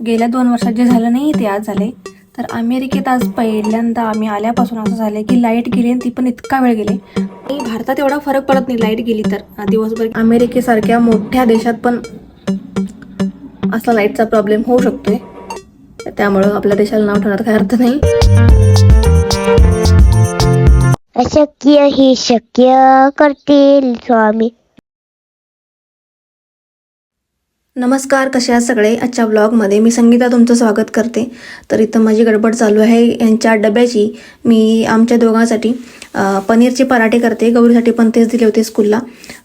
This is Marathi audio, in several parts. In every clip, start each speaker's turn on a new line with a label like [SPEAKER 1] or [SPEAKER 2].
[SPEAKER 1] गेल्या दोन वर्षात जे झालं नाही ते आज झाले तर अमेरिकेत आज पहिल्यांदा आम्ही आल्यापासून असं झालं की लाइट गेली आणि ती पण इतका वेळ गेली आणि भारतात एवढा फरक पडत नाही लाइट गेली तर. दिवसभर अमेरिकेसारख्या मोठ्या देशात पण असा लाईटचा प्रॉब्लेम होऊ शकतोय. त्यामुळं आपल्या देशाला नाव ठेवण्यात काही अर्थ नाही.
[SPEAKER 2] अशक्य ही शक्य करतील स्वामी.
[SPEAKER 1] नमस्कार कसे आहात सगळे? आजच्या ब्लॉगमध्ये मी संगीता तुमचं स्वागत करते. तर इथं माझी गडबड चालू आहे. यांच्या डब्याची मी आमच्या दोघांसाठी पनीरचे पराठे करते. गौरीसाठी पण तेच दिले होते स्कूलला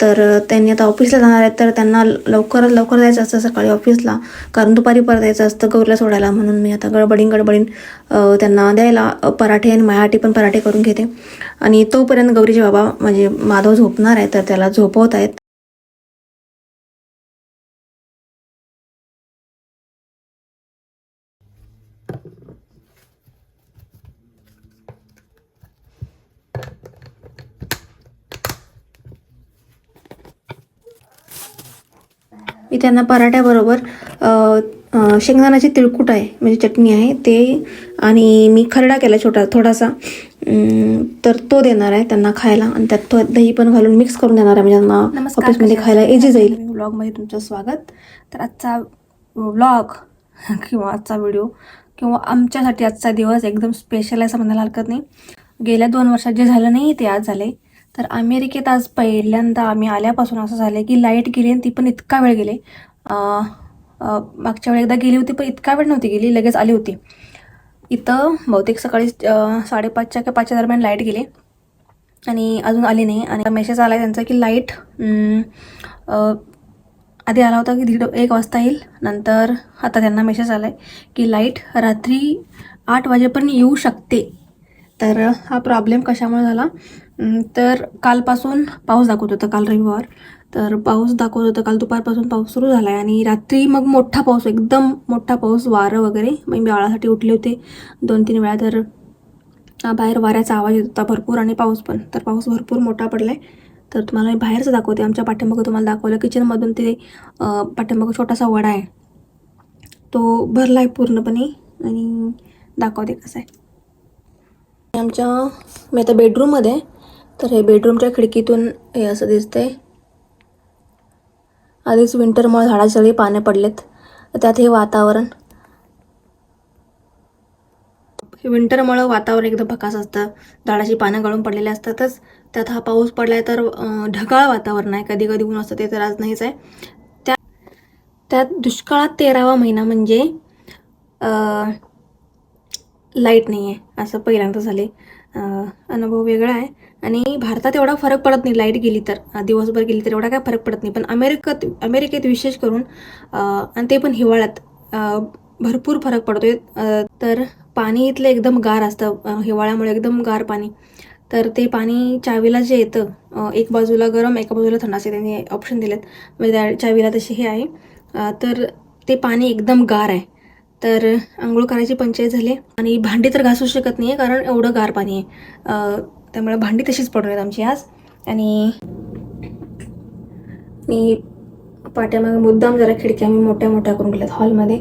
[SPEAKER 1] तर त्यांनी आता ऑफिसला जाणार आहेत. तर त्यांना लवकरात लवकर जायचं असतं. सकाळी ऑफिसला कारण दुपारी परत यायचं असतं गौरीला सोडायला. म्हणून मी आता गडबडीन गडबडीन त्यांना द्यायला पराठे आणि माझ्यासाठी पण पराठे करून घेते. आणि तोपर्यंत गौरीचे बाबा म्हणजे माधव झोपणार आहे तर त्याला झोपवत आहेत. मी त्यांना पराठ्याबरोबर शेंगदाण्याची तिळकुट आहे म्हणजे चटणी आहे ते आणि मी खरडा केला छोटा थोडासा. तर तो देणार आहे त्यांना खायला आणि त्यात तो दही पण घालून मिक्स करून देणार आहे म्हणजे त्यांना ऑफिसमध्ये खायला इझी जाईल. ब्लॉगमध्ये तुमचं स्वागत. तर आजचा ब्लॉग किंवा आजचा व्हिडिओ किंवा आमच्यासाठी आजचा दिवस एकदम स्पेशल आहे असं म्हणायला हरकत नाही. गेल्या दोन वर्षात जे झालं नाही ते आज झाले तर अमेरिकेत आज पहिल्यांदा आम्ही आल्यापासून असं झालं की लाइट गेली आणि ती पण इतका वेळ गेले. मागच्या वेळी एकदा गेली होती पण इतका वेळ नव्हती गेली लगेच आली होती. इथं बहुतेक सकाळी साडेपाचच्या किंवा पाचच्या दरम्यान लाइट गेली आणि अजून आली नाही. आणि मेसेज आला आहे त्यांचा की लाइट आधी आला होता की दीड एक वाजता येईल. नंतर आता त्यांना मेसेज आला आहे की लाइट रात्री आठ वाजेपर्यंत येऊ शकते. तर हा प्रॉब्लेम कशामुळे झाला? तर कालपासून पाऊस दाखवत होता काल रविवार. तर पाऊस दाखवत होता काल दुपारपासून पाऊस सुरू झाला आहे आणि रात्री मग मोठा पाऊस एकदम मोठा पाऊस वारं वगैरे. मग मी बाळासाठी उठले होते. दोन तीन वेळा तर बाहेर वाऱ्याचा आवाज येत होता भरपूर आणि पाऊस पण. तर पाऊस भरपूर मोठा पडला आहे तर तुम्हाला मी बाहेरचं दाखवते. आमच्या पाठीमागं तुम्हाला दाखवलं किचनमधून ते अं, पाठीमागं छोटासा वडा आहे. तो भरला आहे पूर्णपणे आणि दाखवते कसं आहे. आमच्या मी आता बेडरूममध्ये तर हे बेडरूमच्या खिडकीतून हे असं दिसतंय. आधीच विंटरमुळे झाडाची सगळी पाने पडलेत. त्यात हे वातावरण. हे विंटरमुळं वातावरण एकदम भकास असतं. झाडाची पानं गळून पडलेली असतातच. त्यात हा पाऊस पडलाय तर ढगाळ वातावरण आहे. कधी कधी ऊन असतं ते तर आज नाहीच आहे. त्या त्यात दुष्काळात तेरावा महिना म्हणजे लाइट नाही आहे असं पहिल्यांदा झाले अनुभव वेगळा आहे. आणि भारतात एवढा फरक पडत नाही लाइट गेली तर. दिवसभर गेली तर एवढा काय फरक पडत नाही. पण अमेरिकेत अमेरिकेत विशेष करून आणि ते पण हिवाळ्यात भरपूर फरक पडतोय. तर पाणी इथलं एकदम गार असतं. हिवाळ्यामुळे एकदम गार पाणी. तर ते पाणी चावीला जे येतं एक बाजूला गरम एका बाजूला थंड असे त्यांनी ऑप्शन दिलेत. म्हणजे त्या चावीला तशी हे आहे. तर ते पाणी एकदम गार आहे. तर आंघोळ करायची पंचायत झाली. आणि भांडी तर घासू शकत नाही आहे कारण एवढं गार पाणी आहे. त्यामुळे भांडी तशीच पडून आहेत आमची आज. आणि मी पाट्यामागे मुद्दाम जरा खिडक्या मी मोठ्या मोठ्या करून गेल्यात हॉलमध्ये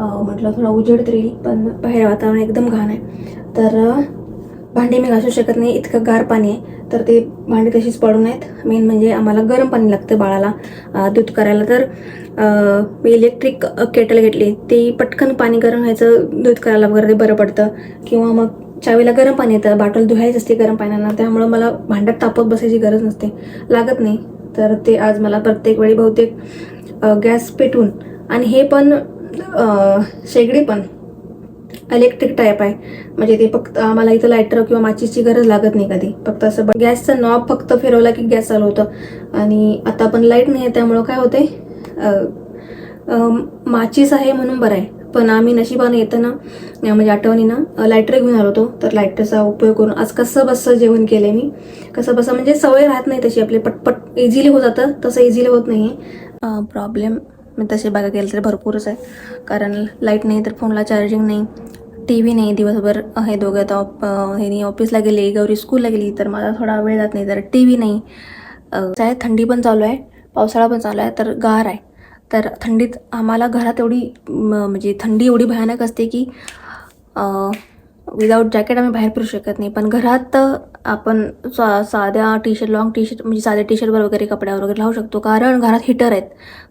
[SPEAKER 1] म्हटलं थोडा उजेड तरी पण बाहेर वातावरण एकदम घाण आहे. तर भांडी मी घासू शकत नाही इतकं गार पाणी आहे. तर ते भांडी तशीच पडून आहेत मेन म्हणजे आम्हाला गरम पाणी लागतं बाळाला दूध करायला. तर मी इलेक्ट्रिक केटल घेतली. ती पटकन पाणी गरम व्हायचं दूध करायला वगैरे ते बरं पडतं. किंवा मग चावीला गरम पाणी येतं. बाटल धुवायची असते गरम पाण्यानं त्यामुळं मला भांड्यात तापत बसायची गरज नसते. लागत नाही. तर ते आज मला प्रत्येक वेळी बहुतेक गॅस पेटून आणि हे पण शेगडी पण इलेक्ट्रिक टाईप आहे. म्हणजे ते फक्त आम्हाला इथं लायटर किंवा माचीची गरज लागत नाही कधी. फक्त असं गॅसचा नॉब फक्त फिरवला की गॅस चालू होतं. आणि आता पण लाइट नाही आहे त्यामुळं काय होते माचीस आहे म्हणून बरं आहे. पण आम्ही नशिबाने येताना म्हणजे आठवणीनं लायटर घेऊन आलो होतो. तर लायटरचा उपयोग करून आज कसं बसं जेवण केलं मी. कसं बसं म्हणजे सवय राहत नाही तशी आपली. पटपट इझिली होत जातं तसं इझिली होत नाही प्रॉब्लेम मी तसे बघा गेलं तर भरपूरच आहे. कारण लाइट नाही तर फोनला चार्जिंग नाही. टी व्ही नाही दिवसभर हे दोघं आता ऑप हे ऑफिसला गेले गौरी स्कूलला गेली तर मला थोडा वेळ जात नाही तर टी व्ही नाही काय थंडी पण चालू आहे पावसाळा पण चालू आहे तर गार आहे. तर थंडीत आम्हाला घरात एवढी म- म्हणजे थंडी एवढी भयानक असते की विदाऊट जॅकेट आम्ही बाहेर फिरू शकत नाही. पण घरात आपण सा साध्या T shirt long T shirt म्हणजे साध्या टी शर्टवर वगैरे कपड्यावर वगैरे लावू शकतो. कारण घरात हिटर आहेत.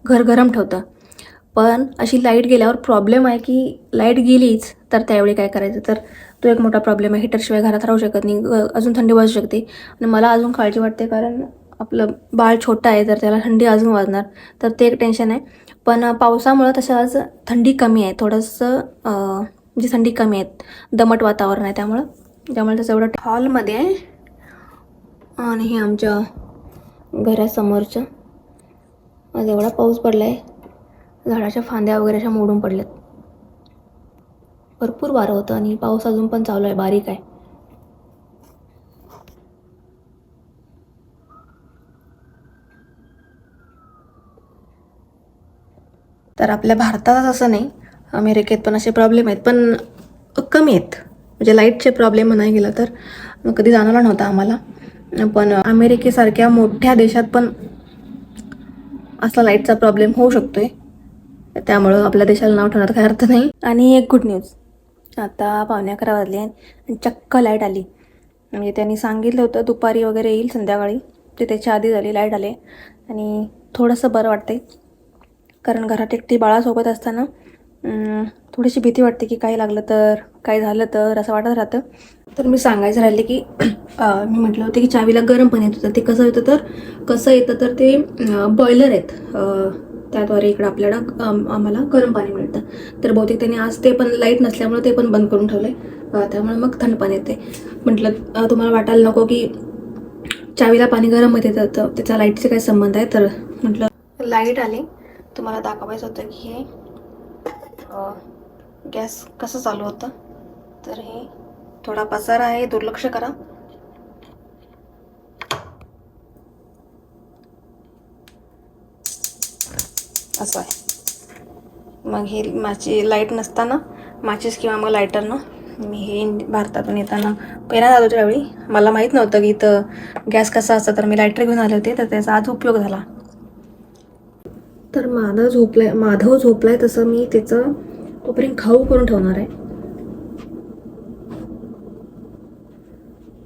[SPEAKER 1] घर गरम ठेवतं. पण अशी लाइट गेल्यावर प्रॉब्लेम आहे की लाइट गेलीच तर त्यावेळी काय करायचं? तर तो एक मोठा प्रॉब्लेम आहे. हिटरशिवाय घरात राहू शकत नाही. अजून थंडी वाजू शकते. आणि मला अजून काळजी वाटते कारण आपलं बाळ छोटं आहे तर त्याला थंडी अजून वाजणार. तर ते एक टेन्शन आहे. पण पावसामुळं तसं आज थंडी कमी आहे. थोडंसं म्हणजे थंडी कमी आहेत. दमट वातावरण आहे त्यामुळं. त्यामुळे त्याचं एवढं हॉलमध्ये आहे. आणि हे आमच्या घरासमोरचं. आज एवढा पाऊस पडला आहे झाडाच्या फांद्या वगैरे अशा मोडून पडल्यात. भरपूर वारं होतं आणि पाऊस अजून पण चालू आहे. बारीक आहे. तर आपल्या भारतातच असं नाही. अमेरिकेत पण असे प्रॉब्लेम आहेत. पण कमी आहेत. म्हणजे लाईटचे प्रॉब्लेम म्हणाय गेलं तर. कधी जाणवला नव्हता आम्हाला. पण अमेरिकेसारख्या मोठ्या देशात पण असला लाईटचा प्रॉब्लेम होऊ शकतो आहे त्यामुळं आपल्या देशाला नाव ठेवण्यात काही अर्थ नाही. आणि एक गुड न्यूज आता पावणे अकरा वाजले आणि चक्क लाइट आली. म्हणजे त्यांनी सांगितलं होतं दुपारी वगैरे येईल संध्याकाळी. ते त्याच्या आधी झाली लाइट आले. आणि थोडंसं बरं वाटते कारण घरात एकटी बाळासोबत असताना थोडीशी भीती वाटते की काही लागलं तर काय झालं तर असं वाटत राहतं. तर मी सांगायचं राहिले की मी म्हटलं होतं की चावीला गरम पाणी येत होतं ते कसं येतं तर कसं येतं तर ते बॉयलर आहेत. त्याद्वारे इकडं आपल्याला आम्हाला गरम पाणी मिळतं. तर बहुतेक त्यांनी आज ते पण लाइट नसल्यामुळे ते पण बंद करून ठेवलं त्यामुळे मग थंड पाणी येते म्हटलं तुम्हाला वाटायला नको की चावीला पाणी गरम येते तर त्याचा लाईटचे काय संबंध आहे तर म्हटलं लाइट आली. तुम्हाला दाखवायचं होतं की हे गॅस कसं चालू होतं? तर हे थोडा पसारा आहे दुर्लक्ष करा. असं आहे. मग हे माझी लाइट नसताना माचीस किंवा मग लायटरनं मी हे भारतातून येताना पहिल्यांदा आलो त्यावेळी. मला माहीत नव्हतं की इथं गॅस कसा असतं तर मी लायटर घेऊन आले होते तर त्याचा आज उपयोग झाला. तर माधव झोपलाय माधव झोपलाय तसं मी त्याचं तोपर्यंत खाऊ करून ठेवणार आहे.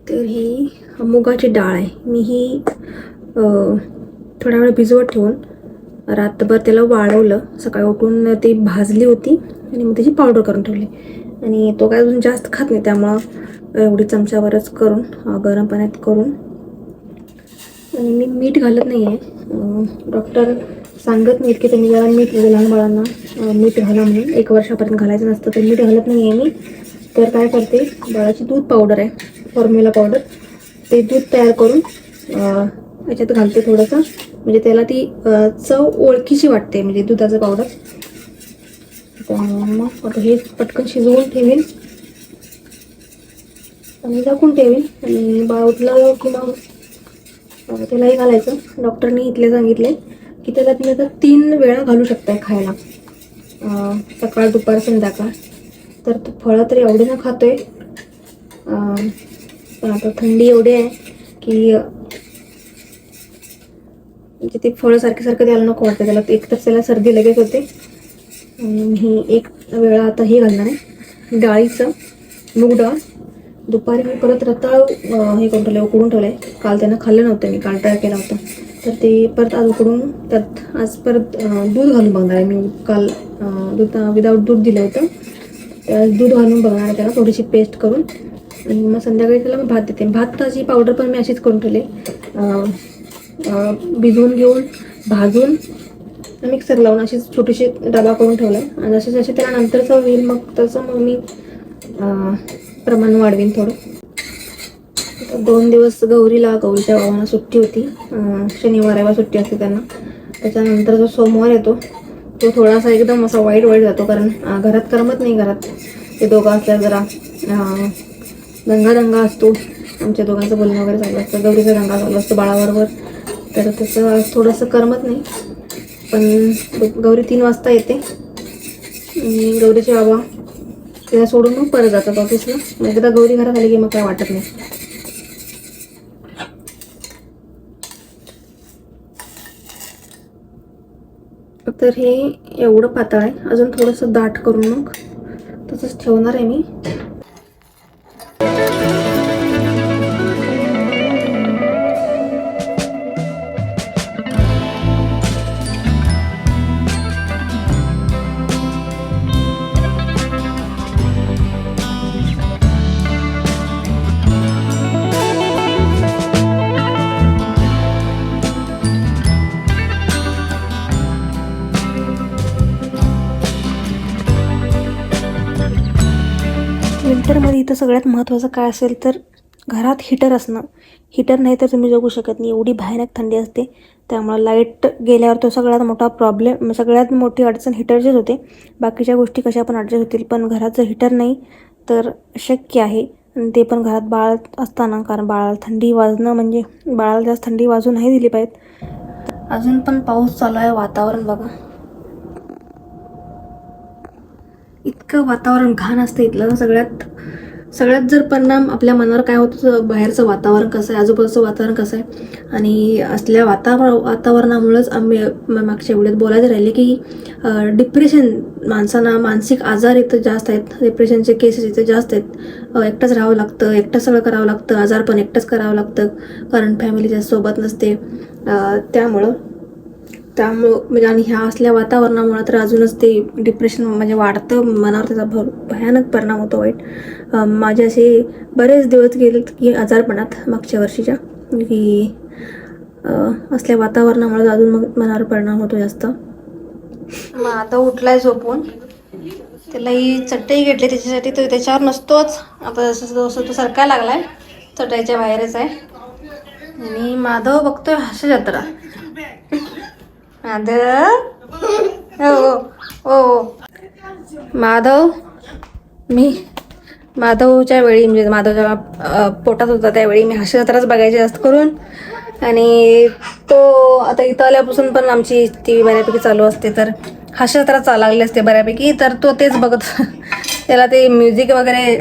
[SPEAKER 1] तर ही मुगाची डाळ आहे. मी ही थोडा वेळ भिजवत ठेवून रात्रभर त्याला वाळवलं. सकाळी उठून ती भाजली होती आणि मग त्याची पावडर करून ठेवली. आणि तो काय अजून जास्त खात नाही त्यामुळं एवढी चमच्यावरच करून गरम पाण्यात करून. आणि मी मीठ घालत नाही आहे डॉक्टर सांगत नाहीत की तुम्ही जरा मीठ लहान बाळांना. मीठ घाला म्हणून. एक वर्षापर्यंत घालायचं नसतं. तर मीठ घालत नाही आहे मी. तर काय करते बाळाची दूध पावडर आहे. फॉर्म्युला पावडर ते दूध तयार करून याच्यात घालते थोडंसं. म्हणजे त्याला ती चव ओळखीची वाटते म्हणजे दुधाचं पावडर मग आता हे पटकन शिजवून ठेवीन. आणि झाकून ठेवीन. आणि बाळ उठलं की मग त्यालाही घालायचं. डॉक्टरनी इथले सांगितले. की त्याला तुम्ही आता तीन वेळा घालू शकताय खायला. सकाळ दुपार संध्याकाळ. तर तो फळं तर एवढे ना खातोय. पण आता थंडी एवढी आहे की म्हणजे ते फळं सारखे सारखं द्यायला नको वाटतं त्याला एक तर त्याला सर्दी लगेच होते. ही एक वेळा आता हे घालणार आहे. डाळीचं मूग डाळ. दुपारी मी परत रताळ हे करून ठेवलं उकडून ठेवलं आहे काल त्यांना खाल्लं नव्हतं मी काल ट्राय केला होता. तर ते परत आज उकडून त्यात आज परत दूध घालून बघणार आहे मी. काल दूध विदाऊट दूध दिलं होतं. त्या दूध घालून बघणार आहे त्याला थोडीशी पेस्ट करून. आणि मग संध्याकाळी त्याला मी भात देते. भात ताजी पावडर पण मी अशीच करून ठेवली. भिजवून घेऊन भाजून मिक्सर लावून अशीच छोटीशी डबा करून ठेवला. आणि जसे जसे त्याला नंतरचं होईल मग तसं मग मी प्रमाण वाढवीन थोडं. दोन दिवस गौरीला गौरीच्या भावांना सुट्टी होती शनिवार रविवार सुट्टी असते त्यांना. त्याच्यानंतर जो सोमवार येतो तो थोडासा एकदम असा वाईट वाईट जातो कारण घरात करमत नाही घरात. ते दोघं असल्या जरा दंगा दंगा असतो. आमच्या दोघांचं बोलणं वगैरे चालू असतं. गौरीचा दंगा चालू असतो बाळाबरोबर. तर तसं थोडंसं करमत नाही. पण गौरी तीन वाजता येते. आणि गौरीचे बाबा तिला सोडून मग परत जातात ऑफिसला मग एकदा गौरी घरात आली की मग काय वाटत नाही. तर हे एवढं पातळ आहे. अजून थोडंसं दाट करून मग तसंच ठेवणार आहे मी. सगळ्यात महत्त्वाचं काय असेल तर घरात हिटर असणं. हीटर नाही तर तुम्ही जगू शकत नाही. एवढी भयानक थंडी असते. त्यामुळं लाइट गेल्यावर तो सगळ्यात मोठा प्रॉब्लेम सगळ्यात मोठी अडचण हीटरचीच होते. बाकीच्या गोष्टी कशा पण अडचण होतील. पण घरात जर हिटर नाही तर शक्य आहे. आणि ते पण घरात बाळ असताना कारण बाळाला थंडी वाजणं म्हणजे बाळाला जास्त थंडी वाजू नाही दिली पाहिजे. अजून पण पाऊस चालू आहे वातावरण बघा. इतकं वातावरण घाण असतं इथलं. सगळ्यात सगळ्यात जर परिणाम आपल्या मनावर काय होतं बाहेरचं वातावरण कसं आहे आजूबाजूचं वातावरण कसं आहे? आणि असल्या वातावरण वातावरणामुळंच आम्ही मागच्या वेळेत बोलायचं राहिले की डिप्रेशन माणसांना मानसिक आजार इथं जास्त आहेत. डिप्रेशनचे केसेस इथे जास्त आहेत. एकटंच राहावं लागतं एकटं सगळं करावं लागतं आजार पण एकटंच करावं लागतं. कारण फॅमिली जास्त सोबत नसते. त्यामुळं त्यामुळं म्हणजे आणि ह्या असल्या वातावरणामुळं तर अजूनच ते डिप्रेशन म्हणजे वाढतं मनावर त्याचा भर भयानक परिणाम होतो वाईट. माझे असे बरेच दिवस गेलेत की आजारपणात मागच्या वर्षीच्या की असल्या वातावरणामुळे अजून मग मनावर परिणाम होतो जास्त. मग आता उठलाय झोपून. त्याला ही चटई घेतली त्याच्यासाठी तो त्याच्यावर नसतोच. आता जसं जसं तो सरका लागलाय चटईच्या बाहेरच आहे. आणि माधव बघतोय हास्य जत्रा. माधव हो हो माधव मी माधवच्या वेळी म्हणजे माधवच्या पोटात होता त्यावेळी मी हास्यजत्राच बघायची जास्त करून आणि तो आता इथं आल्यापासून पण आमची टी व्ही बऱ्यापैकी चालू असते तर हास्यजत्रा चालू लागली असते बऱ्यापैकी तर तो तेच बघत त्याला ते म्युझिक वगैरे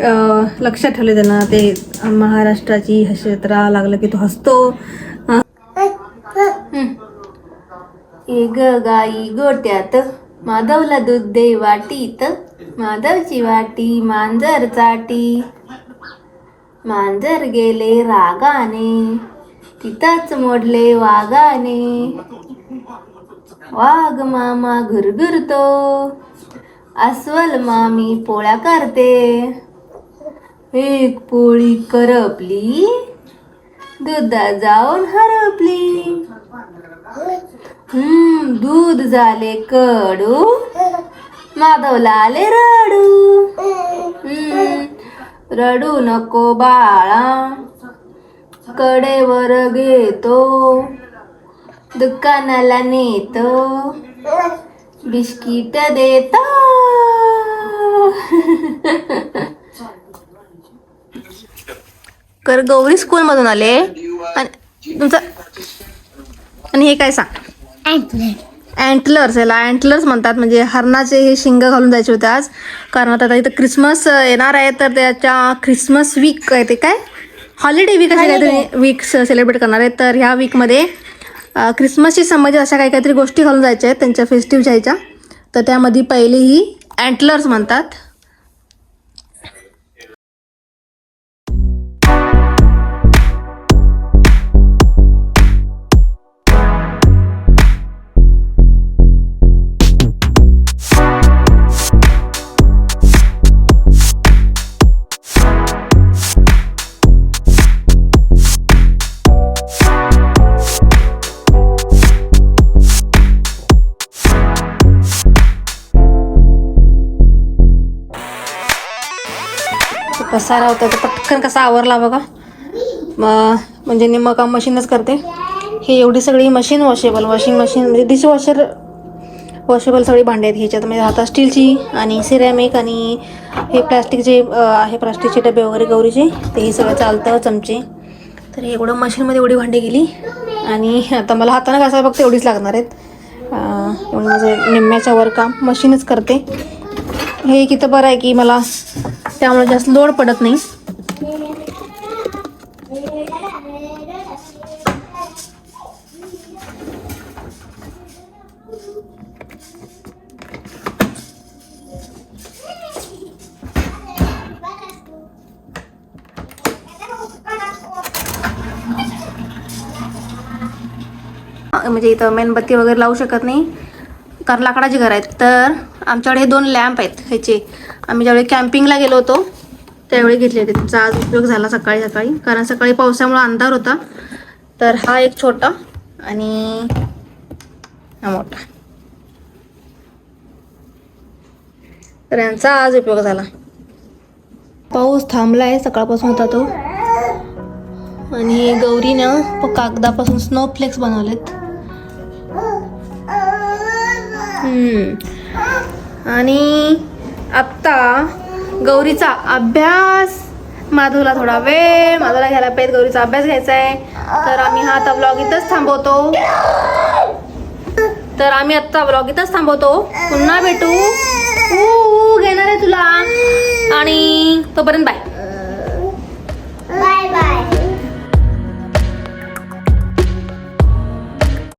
[SPEAKER 1] लक्षात ठेवले त्यांना ते महाराष्ट्राची हास्यजत्रा लागलं की तो हसतो अ, हम्म. गाई गोट्यात माधवला दूध दे वाटीत. माधवची वाटी मांजर चाटी. मांजर गेले रागाने. तिथंच मोडले वागाने वाघ मामा घुरघुरतो. अस्वल मामी पोळ्या करते. एक पोळी करपली. दुधा जाऊन हरपली. हम्म दूध झाले कडू. माधवला आले रडू. हम्म रडू नको बाळा. कडेवर घेतो. दुकानाला नेतो. बिस्किट देतो. कर गौरी स्कूल मधून आले. आणि तुमचं आणि हे काय सांग? अँटलर्स याला अँटलर्स म्हणतात. म्हणजे हरणाचे हे शिंग घालून जायचे होते आज. कारण आता इथं क्रिसमस येणार आहे तर त्याच्या क्रिसमस वीक आहे ते काय? हॉलिडे वीक असे काहीतरी वीक सेलिब्रेट करणार आहे तर ह्या वीकमध्ये क्रिसमसशी संबंधित अशा काही काहीतरी गोष्टी घालून जायच्या आहेत त्यांच्या फेस्टिव्हच्या ह्याच्या. तर त्यामध्ये पहिली ही अँटलर्स म्हणतात. तो होता तर पटकन कसा आवरला बघा. म्हणजे निम्मं काम मशीनच करते. ही एवढी सगळी मशीन वॉशेबल वॉशिंग मशीन म्हणजे डिशवॉशर वॉशेबल सगळी भांडी आहेत ह्याच्यात म्हणजे आता स्टीलची आणि सिरॅमिक आणि हे प्लास्टिकचे आहे प्लास्टिकचे डबे वगैरे गौरीचे ते हे सगळं चालतं चमचे. तर हे एवढं मशीनमध्ये एवढी भांडी गेली. आणि आता मला हाताने घासायला फक्त एवढीच लागणार आहेत. एवढं माझं निम्म्याच्या वर काम मशीनच करते. हे एक इथं बरं आहे की मला त्यामुळे जास्त लोड पडत नाही. म्हणजे इथं मेणबत्ती वगैरे लावू शकत नाही. कारण लाकडाचे घर आहेत. तर आमच्याकडे हे दोन लॅम्प आहेत ह्याचे. आम्ही ज्यावेळी कॅम्पिंगला गेलो होतो त्यावेळी घेतले होते. त्यांचा आज उपयोग झाला सकाळी सकाळी. कारण सकाळी पावसामुळे अंधार होता. तर हा एक छोटा आणि हा मोठा. तर यांचा आज उपयोग झाला. पाऊस थांबला आहे सकाळपासून होता तो. आणि गौरीनं प- कागदापासून स्नो फ्लेक्स बनवलेत. आणि आत्ता गौरीचा अभ्यास. माधवला थोडा वेळ. माधवला घ्यायला पाहिजे. गौरीचा अभ्यास घ्यायचा आहे. तर आम्ही हा आता ब्लॉग इथंच थांबवतो. तर आम्ही आत्ता ब्लॉग इथंच थांबवतो. पुन्हा भेटू. घेणार आहे तुला. आणि तोपर्यंत बाय बाय बाय